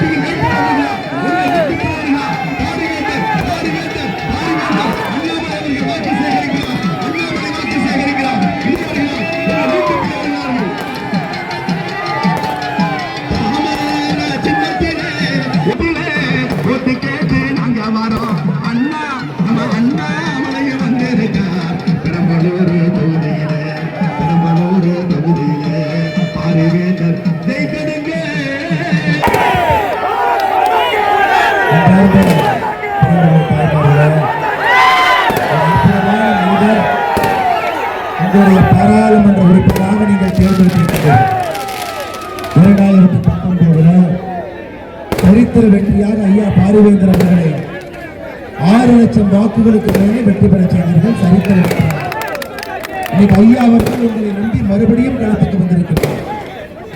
Happy உங்களுடைய பாராளுமன்ற உறுப்பினராக நீங்கள் தேர்ந்தெடுத்திருக்கிறீர்கள் இரண்டாயிரத்தி பத்தொன்பதுல சரித்திர வெற்றியாக ஐயா பாரிவேந்தர் அவர்களை ஆறு லட்சம் வாக்குகளுக்கு மேலே வெற்றி பெற செய்தீர்கள் சரித்திர வெற்றி இன்னைக்கு ஐயா அவர்கள் உங்களை நம்பி மறுபடியும் களத்துக்கு வந்திருக்கிறார்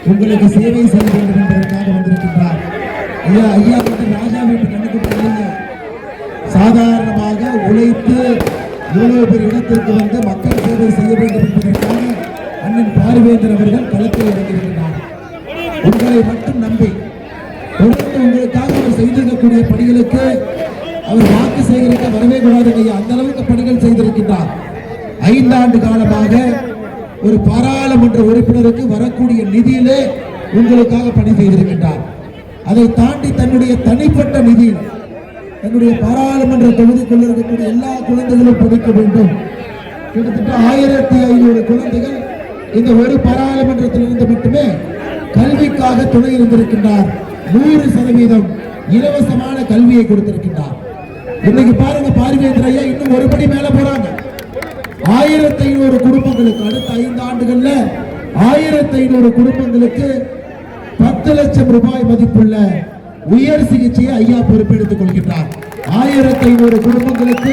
உங்களுக்கு சேவை செய்ய வேண்டும் என்பதற்காக வந்திருக்கின்றார் ஐயா ஐயா வந்து ராஜா வீட்டு கண்ணுக்கு இல்லைங்க சாதாரணமாக உழைத்து இவ்வளவு பேர் இடத்திற்கு வந்து மக்கள் சேவை செய்ய வேண்டும் என்பதற்காக அண்ணன் பார்வேந்தர் அவர்கள் களத்தில் இறங்கியிருக்கிறார். உங்களை மட்டும் நம்பி தொடர்ந்து உங்களுக்காக அவர் செய்திருக்கக்கூடிய பணிகளுக்கு அவர் வாக்கு சேகரிக்க வரவே கூடாது ஐயா. அந்த அளவுக்கு பணிகள் செய்திருக்கின்றார். ஐந்தாண்டு காலமாக ஒரு பாராளுமன்ற உறுப்பினருக்கு வரக்கூடிய நிதியிலே உங்களுக்காக பணி செய்திருக்கின்றார். அதை தாண்டி தன்னுடைய தனிப்பட்ட நிதியில் எங்களுடைய பாராளுமன்ற தொகுதிக்குள் இருக்கக்கூடிய எல்லா குழந்தைகளும் படிக்க வேண்டும். கிட்டத்தட்ட ஆயிரத்தி ஐநூறு குழந்தைகள் இந்த ஒரு பாராளுமன்றத்திலிருந்து மட்டுமே கல்விக்காக துணை இருந்திருக்கின்றார். நூறு சதவீதம் இலவசமான கல்வியை கொடுத்திருக்கின்றார். இன்னைக்கு பாருங்க பார்வையேந்திர ஐயா இன்னும் ஒரு படி மேல போறாங்க. ஆயிரத்தி ஐநூறு குடும்பங்களுக்கு அடுத்த ஐந்து ஆண்டுகள்ல ஆயிரத்தி ஐநூறு குடும்பங்களுக்கு பத்து லட்சம் ரூபாய் மதிப்புள்ள உயர் சிகிச்சையை ஐயா பொறுப்பெடுத்துக் கொள்கின்றார். ஆயிரத்தி ஐநூறு குடும்பங்களுக்கு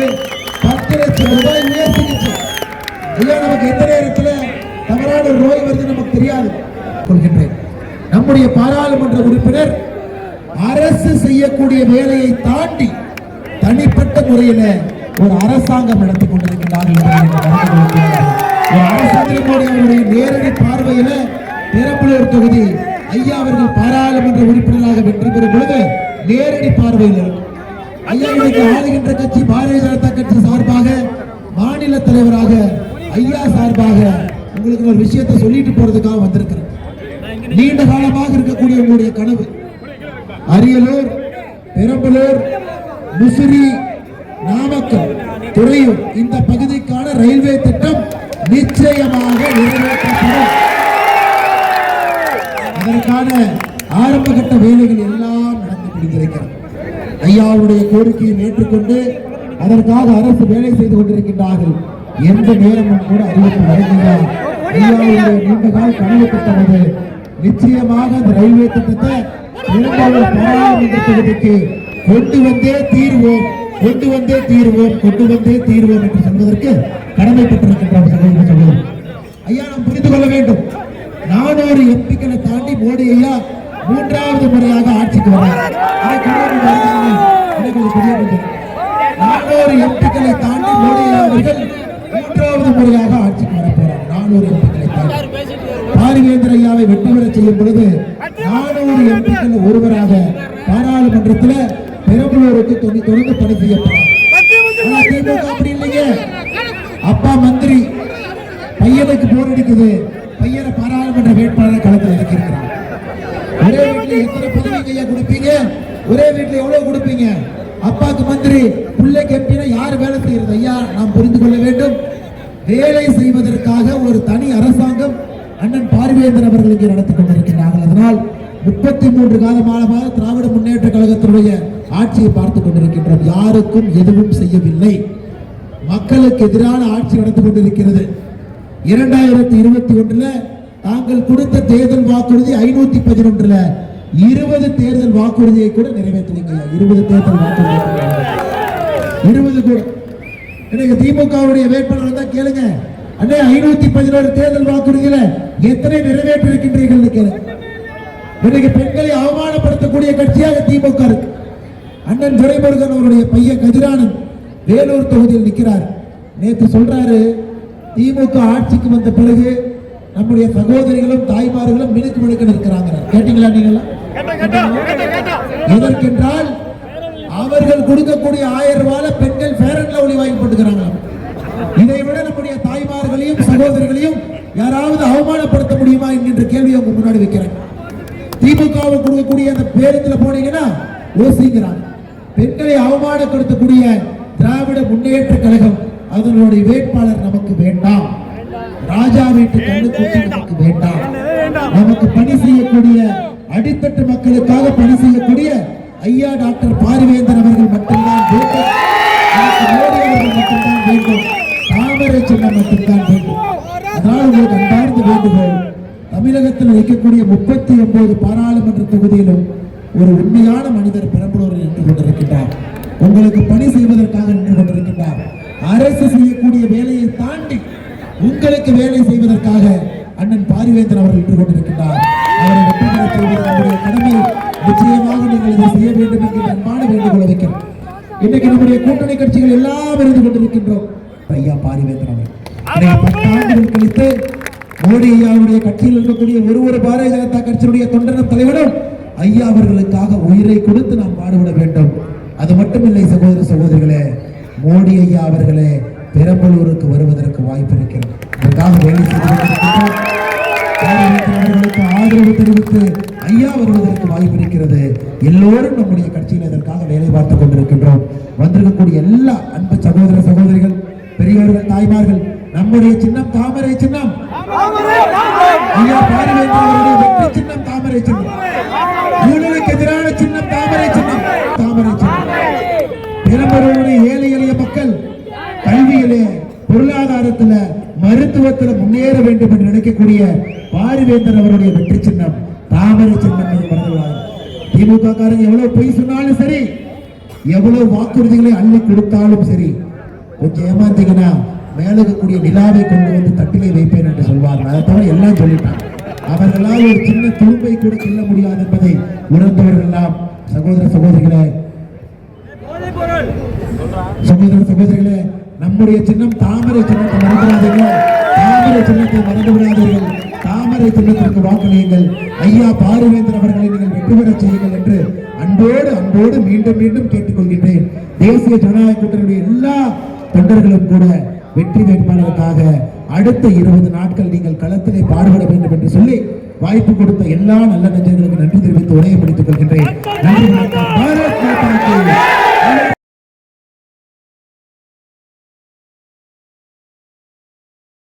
பத்து லட்சம் ரூபாய் உயர் சிகிச்சை. ஐயா நமக்கு எந்த நேரத்தில் தவறான நோய் வருது நமக்கு தெரியாது. கொள்கின்றேன். நம்முடைய பாராளுமன்ற உறுப்பினர் அரசு செய்யக்கூடிய வேலையை தாண்டி தனிப்பட்ட முறையில ஒரு அரசாங்கம் நடத்தி கொண்டிருக்கிறார்கள் ஒரு அரசாங்கத்தினுடைய நேரடி பார்வையில பெரம்பலூர் தொகுதி ஐயா அவர்கள் பாராளுமன்ற உறுப்பினராக வெற்றி பெறும் பொழுது நேரடி பார்வையில் இருக்கும் ஐயா இன்னைக்கு ஆளுகின்ற கட்சி பாரதிய ஜனதா கட்சி சார்பாக மாநில தலைவராக ஐயா சார்பாக உங்களுக்கு ஒரு விஷயத்தை சொல்லிட்டு போறதுக்காக வந்திருக்கிறேன். நீண்ட காலமாக இருக்கக்கூடிய உங்களுடைய கனவு. அரியலூர் பெரம்பலூர் முசிறி நாமக்கல் துறையூர் இந்த பகுதிக்கான ரயில்வே திட்டம் நிச்சயமாக நிறைவேற்றப்படும். அதற்கான ஆரம்பகட்ட வேலைகள் எல்லாம் நடந்து முடிந்திருக்கிறது ஐயாவுடைய கோரிக்கையை ஏற்றுக்கொண்டு அதற்காக அரசு வேலை செய்து கொண்டிருக்கின்றார்கள். எந்த நேரமும் கூட அறிவிப்பு வழங்குகிறார் ஐயாவுடைய நீண்ட கால கனவு நிச்சயமாக அந்த ரயில்வே திட்டத்தை பெரும்பாலும் பாராளுமன்ற தொகுதிக்கு கொண்டு வந்தே தீர்வோம் கொண்டு வந்தே தீர்வோம் கொண்டு வந்தே தீர்வோம் என்று சொல்வதற்கு கடமைப்பட்டிருக்கின்றோம் சகோதர சகோதரி ஐயா நாம் புரிந்து கொள்ள வேண்டும். நானூறு எம்பிக்களை தாண்டி மோடி ஐயா மூன்றாவது முறையாக ஆட்சிக்கு கொஞ்சம் நானூறு எம்பிக்களை தாண்டி மோடி ஐயா அவர்கள் மூன்றாவது முறையாக ஆட்சிக்கு வர போறார். நானூறு எம்பிக்களை தாண்டி. பாரிவேந்தர் ஐயாவை வெற்றி பெற செய்யும் பொழுது நானூறு எம்பிக்கள் ஒருவராக பாராளுமன்றத்தில் பெரம்பலூருக்கு தொண்ணூத்தி தொடர்ந்து பணி செய்யப்படும் ஆனா திமுக அப்படி இல்லைங்க. அப்பா மந்திரி பையனுக்கு போர் அடிக்குது. பையனை பாராளுமன்ற வேட்பாளர் களத்தில் இறக்கியிருக்கிறார் ஒரே வீட்டில் எத்தனை பதவிங்க ஐயா கொடுப்பீங்க? ஒரே வீட்டில் எவ்வளவு கொடுப்பீங்க? அப்பாக்கு மந்திரி பிள்ளைக்கு எம்பினா யார் வேலை செய்யறது ஐயா? நாம் புரிந்து கொள்ள வேண்டும். வேலை செய்வதற்காக ஒரு தனி அரசாங்கம் அண்ணன் பார்வேந்தர் அவர்கள் இங்கே நடத்தி கொண்டிருக்கிறார்கள். அதனால் முப்பத்தி மூன்று காலமாக திராவிட முன்னேற்ற கழகத்தினுடைய ஆட்சியை பார்த்துக் கொண்டிருக்கின்றோம். யாருக்கும் எதுவும் செய்யவில்லை. மக்களுக்கு எதிரான ஆட்சி நடந்து கொண்டிருக்கிறது. இரண்டாயிரத்தி இருபத்தி ஒன்றுல தாங்கள் கொடுத்த தேர்தல் வாக்குறுதி ஐநூத்தி பதினொன்றுல இருபது தேர்தல் வாக்குறுதியை கூட நிறைவேற்றலீங்க இருபது தேர்தல் வாக்குறுதி இருபது கூட. எனக்கு திமுகவுடைய வேட்பாளர் தான் கேளுங்க. அண்ணே ஐநூத்தி பதினோரு தேர்தல் வாக்குறுதியில எத்தனை நிறைவேற்றி இருக்கின்றீர்கள் கேளுங்க. இன்னைக்கு பெண்களை அவமானப்படுத்தக்கூடிய கட்சியாக திமுக இருக்கு. அண்ணன் துரைமுருகன் அவருடைய பையன் கதிரானன் வேலூர் தொகுதியில் நிற்கிறார் நேற்று சொல்றாரு திமுக ஆட்சிக்கு வந்த பிறகு நம்முடைய சகோதரிகளும் தாய்மார்களும் மினுக்கு மினுக்கு இருக்கிறாங்க கேட்டீங்களா நீங்களா எதற்கென்றால் அவர்கள் கொடுக்கக்கூடிய ஆயிரம் ரூபாய் பெண்கள் ஃபேர் அண்ட் லவ்லி வாங்கி போட்டுக்கிறாங்க இதை விட நம்முடைய தாய்மார்களையும் சகோதரிகளையும் யாராவது அவமானப்படுத்த முடியுமா என்கின்ற கேள்வி உங்க முன்னாடி வைக்கிறேன். திமுகவை கொடுக்கக்கூடிய அந்த பேருந்துல போனீங்கன்னா யோசிக்கிறாங்க பெண்களை அவமானப்படுத்தக்கூடிய திராவிட முன்னேற்ற கழகம் அதனுடைய வேட்பாளர் நமக்கு வேண்டாம். ராஜா வீட்டு கண்ணுக்குட்டி நமக்கு வேண்டாம். நமக்கு பணி செய்யக்கூடிய அடித்தட்டு மக்களுக்காக பணி செய்யக்கூடிய ஐயா டாக்டர் பாரிவேந்தர் அவர்கள் மட்டும்தான் வேண்டும். மோடி அவர்கள் மட்டும்தான் வேண்டும். தாமரை சின்னம் மட்டும்தான் வேண்டும். அதனால் உங்களுக்கு அன்பார்ந்த வேண்டுகோள் தமிழகத்தில் இருக்கக்கூடிய முப்பத்தி ஒன்பது பாராளுமன்ற தொகுதியிலும் ஒரு உண்மையான மனிதர் பெரம்பலூரில் நின்று கொண்டிருக்கின்றார். உங்களுக்கு பணி செய்வதற்காக நின்று கொண்டிருக்கின்றார். அரசு செய்யக்கூடிய வேலையை தாண்டி உங்களுக்கு வேலை செய்வதற்காக அண்ணன் பாரிவேந்தன் அவர்கள் நின்று கொண்டிருக்கின்றார். அவரை வெற்றி பெற செய்வது நம்முடைய கடமை நிச்சயமாக நீங்கள் இதை செய்ய வேண்டும் என்கிற அன்பான வேண்டுகோள் வைக்கிறோம் இன்னைக்கு நம்முடைய கூட்டணி கட்சிகள் எல்லாம் இருந்து கொண்டிருக்கின்றோம். ஐயா பாரிவேந்தன் அவர்கள். பத்து ஆண்டுகள் கழித்து மோடி ஐயாவுடைய கட்சியில் இருக்கக்கூடிய ஒரு ஒரு பாரதிய ஜனதா கட்சியினுடைய தொண்டர் தலைவரும் ஐயா அவர்களுக்காக உயிரை கொடுத்து நாம் பாடுபட வேண்டும். அது மட்டுமில்லை சகோதர சகோதரிகளே மோடி ஐயா அவர்களே பெரம்பலூருக்கு வருவதற்கு வாய்ப்பு இருக்கிறது. அதற்காக வேலை அவர்களுக்கு ஆதரவு தெரிவித்து ஐயா வருவதற்கு வாய்ப்பு இருக்கிறது. எல்லோரும் நம்முடைய கட்சியில் இதற்காக வேலை பார்த்துக் கொண்டிருக்கின்றோம். வந்திருக்கக்கூடிய எல்லா அன்பு சகோதர சகோதரிகள் பெரியோர்கள் தாய்மார்கள் நம்முடைய சின்னம் தாமரை சின்னம். ஐயா பாரிவேந்தர் அவருடைய வெற்றி சின்னம் தாமரை சின்னம். பொருளாதாரத்துல மருத்துவத்துல முன்னேற வேண்டும் என்று நினைக்கக்கூடிய பாரிவேந்தர் அவருடைய வெற்றி சின்னம் தாமரை சின்னம் திமுக காரங்க எவ்வளவு பொய் சொன்னாலும் சரி எவ்வளவு வாக்குறுதிகளை அள்ளி கொடுத்தாலும் சரி கொஞ்சம் ஏமாந்தீங்கன்னா மேலக்கூடிய நிலாவை கொண்டு வந்து தட்டிலே வைப்பேன் என்று சொல்வார்கள். அதை தவிர எல்லாம் சொல்லிட்டாங்க. அவர்களால் ஒரு சின்ன துரும்பை கூட செல்ல முடியாது என்பதை உணர்ந்தவர்கள் எல்லாம் சகோதர சகோதரிகளே சகோதர சகோதரிகளே நம்முடைய சின்னம் தாமரை சின்னத்தை மறந்துடாதீங்க தாமரை சின்னத்தை மறந்து விடாதீர்கள் தாமரை சின்னத்திற்கு வாக்களியுங்கள். ஐயா பாரிவேந்தர் அவர்களை நீங்கள் வெற்றி பெற செய்யுங்கள் என்று அன்போடு அன்போடு மீண்டும் மீண்டும் கேட்டுக்கொள்கின்றேன். தேசிய ஜனநாயக கூட்டணியுடைய எல்லா தொண்டர்களும் கூட வெற்றி வேட்பாளருக்காக அடுத்த இருபது நாட்கள் நீங்கள் களத்திலே பாடுபட வேண்டும் என்று சொல்லி வாய்ப்பு கொடுத்த எல்லா நல்ல நெஞ்சங்களுக்கு நன்றி தெரிவித்து உரையை முடித்துக் கொள்கின்றேன். நன்றி வணக்கம். பாரத் மாதா